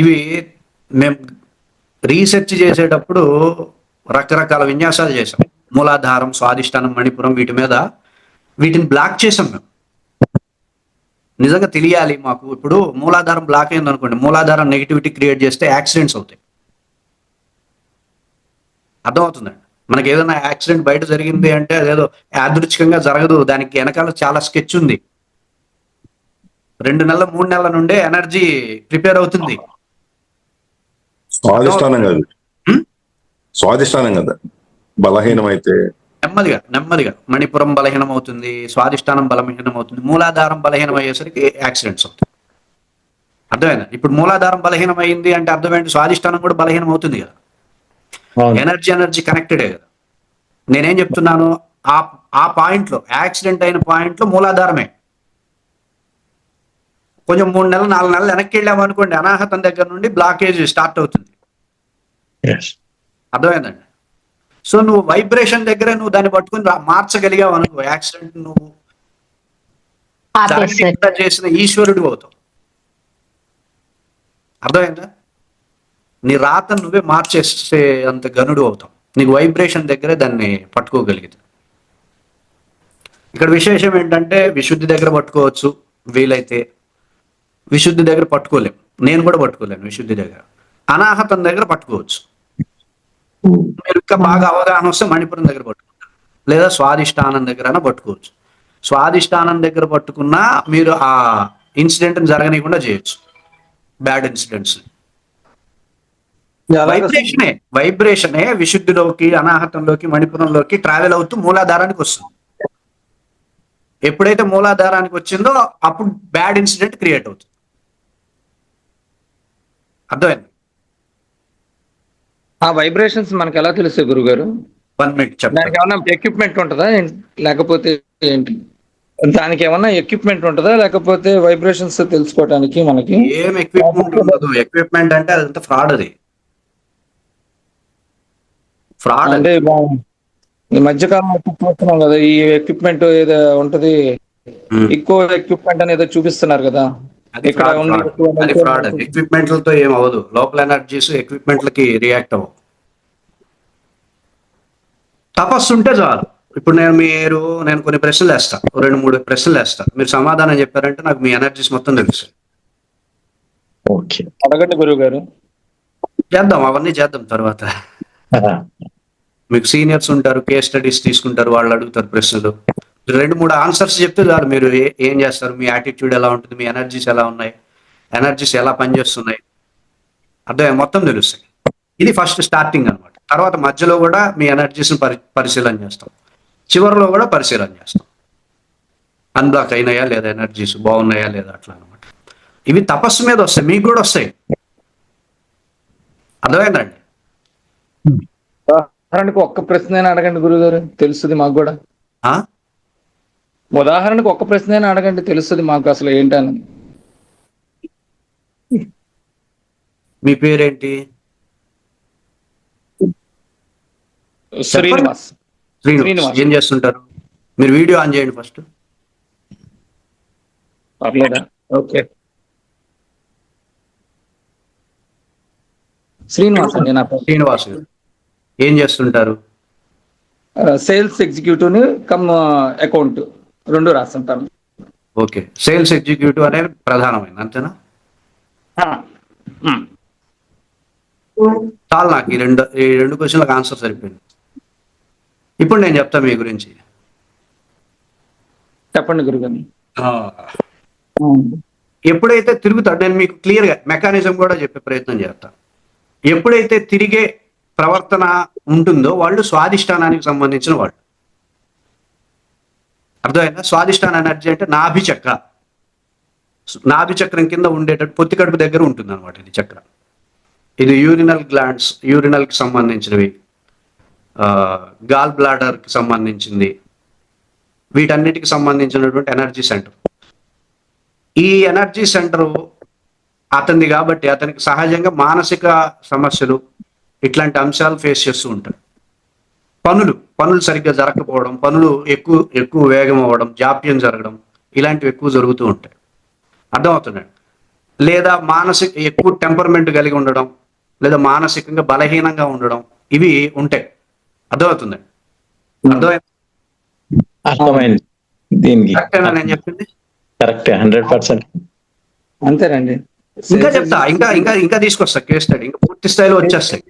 ఇవి మేము రీసెర్చ్ చేసేటప్పుడు రకరకాల విన్యాసాలు చేసాం మూలాధారం స్వాదిష్టానం మణిపురం వీటి మీద వీటిని బ్లాక్ చేసాం మేము. నిజంగా తెలియాలి మాకు. ఇప్పుడు మూలాధారం బ్లాక్ అయింది అనుకోండి మూలాధారం నెగిటివిటీ క్రియేట్ చేస్తే యాక్సిడెంట్స్ అవుతాయి. అర్థమవుతుందండి మనకి ఏదైనా యాక్సిడెంట్ బయట జరిగింది అంటే అదేదో యాదృచ్ఛికంగా జరగదు. దానికి వెనకాల చాలా స్కెచ్ ఉంది. రెండు నెలల మూడు నెలల నుండే ఎనర్జీ ప్రిపేర్ అవుతుంది. స్వాదిష్టానం కాదు. హ్మ్? స్వాదిష్టానం కదా. బలహీనమైతే నెమ్మదిగా నెమ్మదిగా. మణిపురం బలహీనం అవుతుంది స్వాదిష్టానం బలహీనం అవుతుంది మూలాధారం బలహీనం అయ్యేసరికి యాక్సిడెంట్స్ అవుతాయి. అర్థమైందా? ఇప్పుడు మూలాధారం బలహీనం అయింది అంటే అర్థమైంది స్వాదిష్టానం కూడా బలహీనం అవుతుంది కదా ఎనర్జీ ఎనర్జీ కనెక్టెడే కదా. నేనేం చెప్తున్నాను? ఆ ఆ పాయింట్లో యాక్సిడెంట్ అయిన పాయింట్లో మూలాధారమే. కొంచెం మూడు నెలలు నాలుగు నెలలు వెనక్కి వెళ్ళాము అనుకోండి అనాహతం దగ్గర నుండి బ్లాకేజ్ స్టార్ట్ అవుతుంది. అర్థమైందండి? సో నువ్వు వైబ్రేషన్ దగ్గర నువ్వు దాన్ని పట్టుకుని మార్చగలిగావు అనుకో యాక్సిడెంట్ నువ్వు చేసిన ఈశ్వరుడు అవుతావు. అర్థమైందా? నీ రాత నువ్వే మార్చేసే అంత గనుడు అవుతావు. నీకు వైబ్రేషన్ దగ్గరే దాన్ని పట్టుకోగలిగితే. ఇక్కడ విశేషం ఏంటంటే విశుద్ధి దగ్గర పట్టుకోవచ్చు వీలైతే. విశుద్ధి దగ్గర పట్టుకోలేం నేను కూడా పట్టుకోలేను విశుద్ధి దగ్గర. అనాహతం దగ్గర పట్టుకోవచ్చు. మీరు ఇంకా బాగా అవగాహన వస్తే మణిపురం దగ్గర పట్టుకుంటారు. లేదా స్వాదిష్టానం దగ్గర పట్టుకోవచ్చు. స్వాదిష్టానం దగ్గర పట్టుకున్నా మీరు ఆ ఇన్సిడెంట్ జరగనీయకుండా చేయొచ్చు. బ్యాడ్ ఇన్సిడెంట్స్ వైబ్రేషనే వైబ్రేషనే విశుద్ధిలోకి అనాహతంలోకి మణిపురంలోకి ట్రావెల్ అవుతూ మూలాధారానికి వస్తుంది. ఎప్పుడైతే మూలాధారానికి వచ్చిందో అప్పుడు బ్యాడ్ ఇన్సిడెంట్ క్రియేట్ అవుతుంది. అర్థమైంది. ఆ వైబ్రేషన్స్ మనకి ఎలా తెలుస్తాయి గురుగారు? వన్ మినిట్ దానికి ఏమన్నా ఎక్విప్మెంట్ ఉంటుందా? లేకపోతే ఏంటి? దానికి ఏమన్నా ఎక్విప్మెంట్ ఉంటుందా? లేకపోతే వైబ్రేషన్స్ తెలుసుకోవడానికి మనకి? ఏం ఎక్విప్మెంట్ ఉండదు. ఎక్విప్మెంట్ అంటే అదంతా ఫ్రాడ్ అది. ఫ్రాడ్ అంటే ఈ మధ్యకాలం చూస్తున్నాం కదా ఈ ఎక్విప్మెంట్ ఏదో ఉంటది. ఎక్కువ ఎక్విప్మెంట్ అనేది ఏదో చూపిస్తున్నారు కదా. ఎక్విప్మెంట్లతో ఏం అవ్వదు. లోపల ఎనర్జీస్ ఎక్విప్మెంట్లకి రియాక్ట్ అవ్వవు. తపస్సు ఉంటే చాలు. ఇప్పుడు నేను మీరు నేను కొన్ని ప్రశ్నలు వేస్తా. రెండు మూడు ప్రశ్నలు వేస్తా. మీరు సమాధానం చెప్పారంటే నాకు మీ ఎనర్జీస్ మొత్తం తెలుసు. ఓకే. అడగండి గురువు గారు చేద్దాం. అవన్నీ చేద్దాం తర్వాత. మీకు సీనియర్స్ ఉంటారు కేస్ స్టడీస్ తీసుకుంటారు వాళ్ళు అడుగుతారు ప్రశ్నలు. రెండు మూడు ఆన్సర్స్ చెప్తే చాలు మీరు ఏం చేస్తారు మీ యాటిట్యూడ్ ఎలా ఉంటుంది మీ ఎనర్జీస్ ఎలా ఉన్నాయి ఎనర్జీస్ ఎలా పనిచేస్తున్నాయి అర్థం మొత్తం తెలుస్తాయి ఇది ఫస్ట్ స్టార్టింగ్ అన్నమాట తర్వాత మధ్యలో కూడా మీ ఎనర్జీస్ని పరి పరిశీలన చేస్తాం చివరిలో కూడా పరిశీలన చేస్తాం అన్బ్లాక్ అయినాయా లేదా ఎనర్జీస్ బాగున్నాయా లేదా అట్లా అనమాట ఇవి తపస్సు మీద వస్తాయి మీకు కూడా వస్తాయి అర్థమైందండి ఒక్క ప్రశ్న అడగండి గురుగారు తెలుస్తుంది మాకు కూడా ఉదాహరణకు ఒక్క ప్రశ్న అడగండి తెలుస్తుంది మాకు అసలు ఏంటని. మీ పేరేంటి? శ్రీనివాస్. శ్రీనివాస్ శ్రీనివాస్. ఏం చేస్తుంటారు? మీరు వీడియో ఆన్ చేయండి ఫస్ట్. ఓకే. శ్రీనివాస్ అండి నా శ్రీనివాస్ ఏం చేస్తుంటారు? సేల్స్ ఎగ్జిక్యూటివ్ని కమ్ అకౌంట్. రెండు రాస్తుంటాను ఓకే. సేల్స్ ఎగ్జిక్యూటివ్ అనేది ప్రధానమైన అంతేనా. చాలు నాకు ఈ రెండు ఈ రెండు క్వశ్చన్లకు ఆన్సర్ సరిపోయింది. ఇప్పుడు నేను చెప్తా మీ గురించి. చెప్పండి గురుగారు. ఎప్పుడైతే తిరుగుతాడు నేను మీకు క్లియర్గా మెకానిజం కూడా చెప్పే ప్రయత్నం చేస్తా. ఎప్పుడైతే తిరిగే ప్రవర్తన ఉంటుందో వాళ్ళు స్వాదిష్టానానికి సంబంధించిన వాళ్ళు. అర్థమైందా? స్వాదిష్టాన ఎనర్జీ అంటే నాభి చక్ర. నాభి చక్రం కింద ఉండేటట్టు పొత్తి కడుపు దగ్గర ఉంటుంది అనమాట ఇది చక్ర. ఇది యూరినల్ గ్లాండ్స్ యూరినల్కి సంబంధించినవి గాల్ బ్లాడర్కి సంబంధించింది. వీటన్నిటికి సంబంధించినటువంటి ఎనర్జీ సెంటర్. ఈ ఎనర్జీ సెంటర్ అతనిది కాబట్టి అతనికి సహజంగా మానసిక సమస్యలు ఇట్లాంటి అంశాలు ఫేస్ చేస్తూ ఉంటాడు పనులు పనులు సరిగ్గా జరగకపోవడం పనులు ఎక్కువ ఎక్కువ వేగం అవ్వడం జాప్యం జరగడం ఇలాంటివి ఎక్కువ జరుగుతూ ఉంటాయి. అర్థమవుతున్నాడు లేదా మానసిక ఎక్కువ టెంపర్మెంట్ కలిగి ఉండడం లేదా మానసికంగా బలహీనంగా ఉండడం ఇవి ఉంటాయి. అర్థమవుతుంది అర్థమైంది? దీనికి నేను చెప్పింది? కరెక్టే హండ్రెడ్ పర్సెంట్. అంతేనండి. ఇంకా చెప్తా ఇంకా ఇంకా ఇంకా తీసుకొస్తా కేస్ స్టడీ ఇంకా పూర్తి స్థాయిలో వచ్చేస్తాయి.